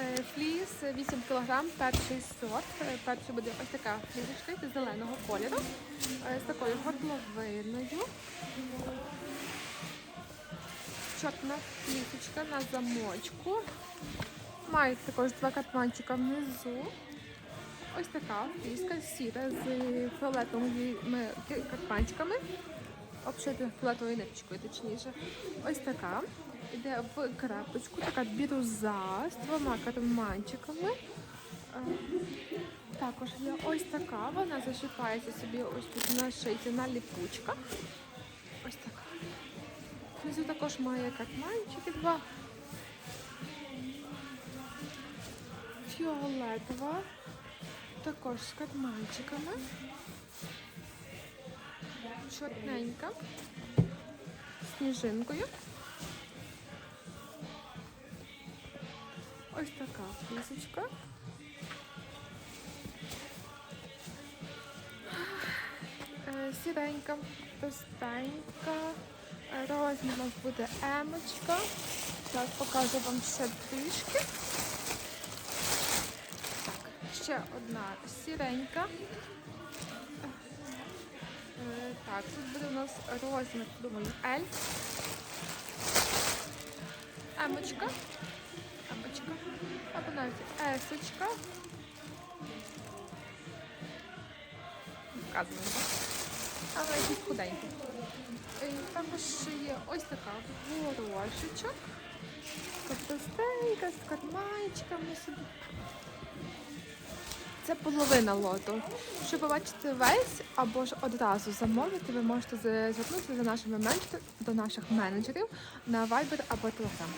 Е, Фліс 8 кг, перший сорт. Е, Перший буде ось така флісочка зеленого кольору, е, з такою горловиною. Чорна флісочка на замочку. Має також два катманчика внизу. Ось така фліска сіра з фіолетовими катманчиками. Обшити фіолетовою ниточкою, точніше. Ось така. Іде в крапочку, така біруза з двома карманчиками. Е, Також є ось така, вона зашипається собі ось тут на шийці на ліпучках. Ось така. Внизу також має карманчики два. Фіолетова. Також з карманчиками. Чорненька. Сніжинкою. Ось така флісочка. Е, Сіренька, простенька. Е, Розмір у нас буде емочка. Зараз покажу вам ще трішки. Ще одна сіренька. Так, тут буде у нас розмір, думаю, L. Емочка. Емочка. Або навіть есочка. Так? Але якийсь худенький. Е, Також є ось така горошечок. Простенька, з карманчиками собі. Це половина лоту. Щоб побачити весь або ж одразу замовити, ви можете звернутися за нашими менеджер- до наших менеджерів на Viber або Telegram.